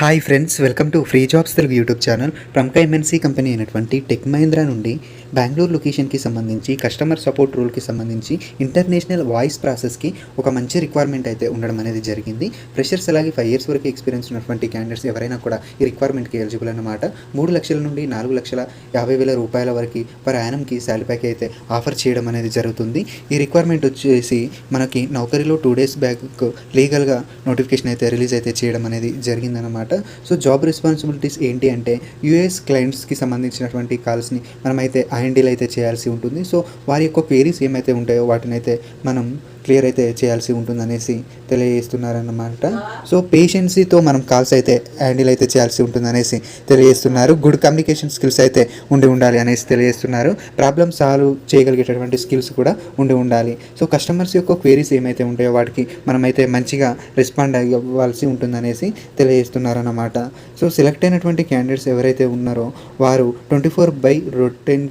Hi friends welcome to free jobs Telugu YouTube channel ప్రముఖ MNC company అయినటువంటి Tech Mahindra నుండి బెంగళూరు లొకేషన్కి సంబంధించి కస్టమర్ సపోర్ట్ రూల్కి సంబంధించి ఇంటర్నేషనల్ వాయిస్ ప్రాసెస్కి ఒక మంచి రిక్వైర్మెంట్ అయితే ఉండడం అనేది జరిగింది. ఫ్రెషర్స్ అలాగే ఫైవ్ ఇయర్స్ వరకు ఎక్స్పీరియన్స్ ఉన్నటువంటి క్యాండిడేట్స్ ఎవరైనా కూడా ఈ రిక్వైర్మెంట్కి ఎలిజిబుల్ అన్నమాట. మూడు లక్షల నుండి నాలుగు లక్షల యాభై వేల రూపాయల వరకు పర్ యానంకి శాలరీ ప్యాక్ అయితే ఆఫర్ చేయడం అనేది జరుగుతుంది. ఈ రిక్వైర్మెంట్ వచ్చేసి మనకి నౌకరీలో టూ డేస్ బ్యాక్ లీగల్గా నోటిఫికేషన్ అయితే రిలీజ్ అయితే చేయడం అనేది అనమాట సో జాబ్ రెస్పాన్సిబిలిటీస్ ఏంటి అంటే యూఎస్ క్లయింట్స్కి సంబంధించినటువంటి కాల్స్ని మనమైతే ఐఎన్డీలు అయితే చేయాల్సి ఉంటుంది. సో వారి యొక్క క్వేరీస్ ఏమైతే ఉంటాయో వాటిని అయితే మనం క్లియర్ అయితే చేయాల్సి ఉంటుందనేసి తెలియజేస్తున్నారన్నమాట. సో పేషెన్సీతో మనం కాల్స్ అయితే హ్యాండిల్ అయితే చేయాల్సి ఉంటుందనేసి తెలియజేస్తున్నారు. గుడ్ కమ్యూనికేషన్ స్కిల్స్ అయితే ఉండి ఉండాలి అనేసి తెలియజేస్తున్నారు. ప్రాబ్లమ్ సాల్వ్ చేయగలిగేటటువంటి స్కిల్స్ కూడా ఉండి ఉండాలి. సో కస్టమర్స్ యొక్క క్వేరీస్ ఏమైతే ఉంటాయో వాటికి మనమైతే మంచిగా రెస్పాండ్ అవ్వాల్సి ఉంటుందనేసి ఉన్నారన్నమాట. సో సెలెక్ట్ అయినటువంటి క్యాండిడేట్స్ ఎవరైతే ఉన్నారో వారు twenty four by రొటెన్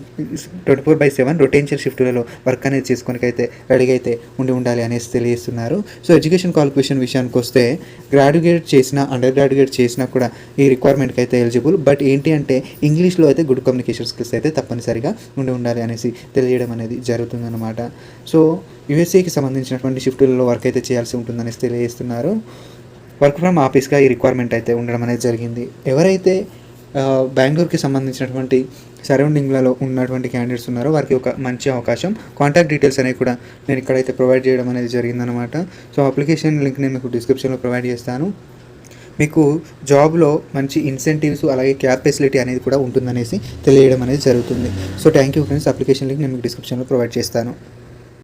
twenty four by seven rotational షిఫ్ట్లలో work అనేది చేసుకోనికి అయితే రెడీగా అయితే ఉండి ఉండాలి అనేసి తెలియజేస్తున్నారు. సో ఎడ్యుకేషన్ క్వాలిఫికేషన్ విషయానికి వస్తే గ్రాడ్యుయేట్ చేసినా అండర్ గ్రాడ్యుయేట్ చేసినా కూడా ఈ రిక్వైర్మెంట్కి అయితే ఎలిజిబుల్ బట్ ఏంటి అంటే ఇంగ్లీష్లో అయితే గుడ్ కమ్యూనికేషన్ స్కిల్స్ అయితే తప్పనిసరిగా ఉండి ఉండాలి అనేసి తెలియడం అనేది జరుగుతుందన్నమాట. సో యూఎస్ఏకి సంబంధించినటువంటి షిఫ్టులలో వర్క్ అయితే చేయాల్సి ఉంటుందనేసి తెలియజేస్తున్నారు. వర్క్ ఫ్రమ్ ఆఫీస్గా ఈ రిక్వైర్మెంట్ అయితే ఉండడం అనేది జరిగింది. ఎవరైతే బెంగళూరుకి సంబంధించినటువంటి సరౌండింగ్లలో ఉన్నటువంటి క్యాండిడేట్స్ ఉన్నారో వారికి ఒక మంచి అవకాశం. కాంటాక్ట్ డీటెయిల్స్ అనేవి కూడా నేను ఇక్కడైతే ప్రొవైడ్ చేయడం అనేది జరిగిందనమాట సో అప్లికేషన్ లింక్ నేను మీకు డిస్క్రిప్షన్లో ప్రొవైడ్ చేస్తాను. మీకు జాబ్లో మంచి ఇన్సెంటివ్స్ అలాగే క్యాబ్ ఫెసిలిటీ అనేది కూడా ఉంటుందనేసి తెలియడం అనేది జరుగుతుంది. So thank you friends application link నేను మీకు డిస్క్రిప్షన్లో ప్రొవైడ్ చేస్తాను.